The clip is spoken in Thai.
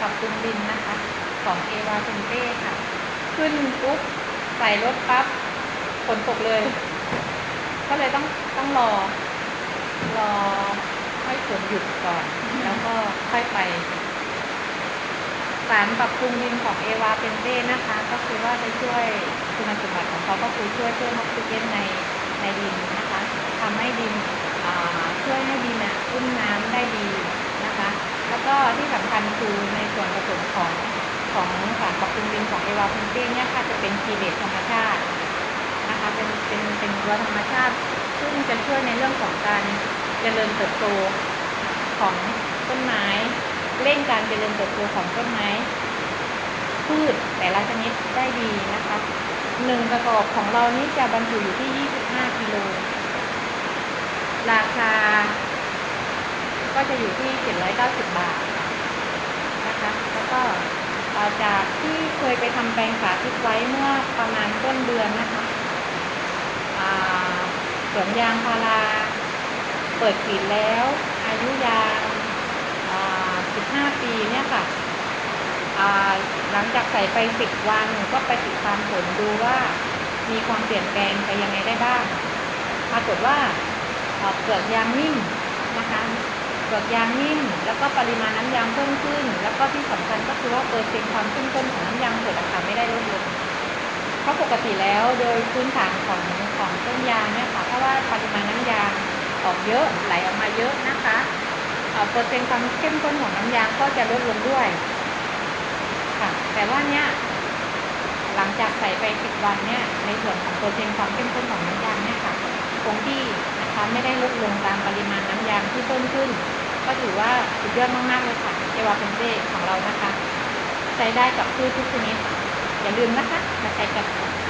ปรับปรุงดินนะคะ ของเอวาเซนเต้ค่ะ ขึ้นปุ๊บใส่รถปั๊บฝนตกเลย ก็เลยต้องต้องรอ รอให้ฝนหยุดก่อน แล้วก็ค่อยไปสารปรับปรุงดินของเอวาเป็นเต้นะคะ ก็คือว่าจะช่วยคุณสมบัติของเขาก็คือช่วยเพิ่มออกซิเจนในในดินนะคะทำให้ดินอ่าช่วยให้ดินน่ะอุ้มน้ำได้ดีนะคะ แล้วก็ที่สำคัญคือในส่วนผสมของของสารปรับปรุงดินของเอ วาเป็นเต้เนี่ยค่ะจะเป็นคีเดตธรรมชาตินะคะเป็นเป็นเป็นตัวธรรมชาติ ซึ่งจะช่วยในเรื่องของการเจริญเติบโตของต้นไม้เร่งการเจริญเติบโตของต้นไม้ พืชแต่ละชนิดได้ดีนะคะหนึ่งกระสอบของเรานี้จะบรรจุอยู่ที่ 25 กิโล ราคา ก็จะอยู่ที่ 790 บาทนะคะ แล้วก็ จากที่เคยไปทำแปลงสาธิตไว้เมื่อประมาณต้นเดือนนะคะสวนยางพาราเปิดกรีดแล้ว อายุยาง15 ปีเนี่ยค่ะหลังจากใส่ไป 10 วันก็ไปติดตามผลดูว่ามีความเปลี่ยนแปลงไปยังไงได้บ้าง ปรากฏว่าเปลือกยางนิ่มนะคะ เปลือกยางนิ่ม แล้วก็ปริมาณน้ำยางเพิ่มขึ้น แล้วก็ที่ส คือว่าเปอร์เซ็นต์ความเข้มข้นของน้ำยางสดอะค่ะไม่ได้ลดลงเพราะปกติแล้วโดยพื้นฐานของของต้นยางเนี่ยค่ะถ้าะว่าปริมาณน้ำยางออกเยอะไหลออกมาเยอะนะคะเอ่อเปอร์เซ็นต์ความเข้มข้นของน้ำยางก็จะลดลงด้วยค่ะแต่ว่าเนี้ยหลังจากใส่ไป 10 วันเนี่ยในส่วนของเปอร์เซ็นต์ความเข้มข้นของน้ำยางเนี่ยค่ะคงที่นะคะไม่ได้ลดลงตามปริมาณน้ำยางที่เพิ่มขึ้น ก็ถือว่าสุดยอดมากๆเลยค่ะเอวาเพนเต้ของเรานะคะ ใช้ได้กับพืชทุกชนิดอย่าลืมนะคะมาใช้กันค่ะ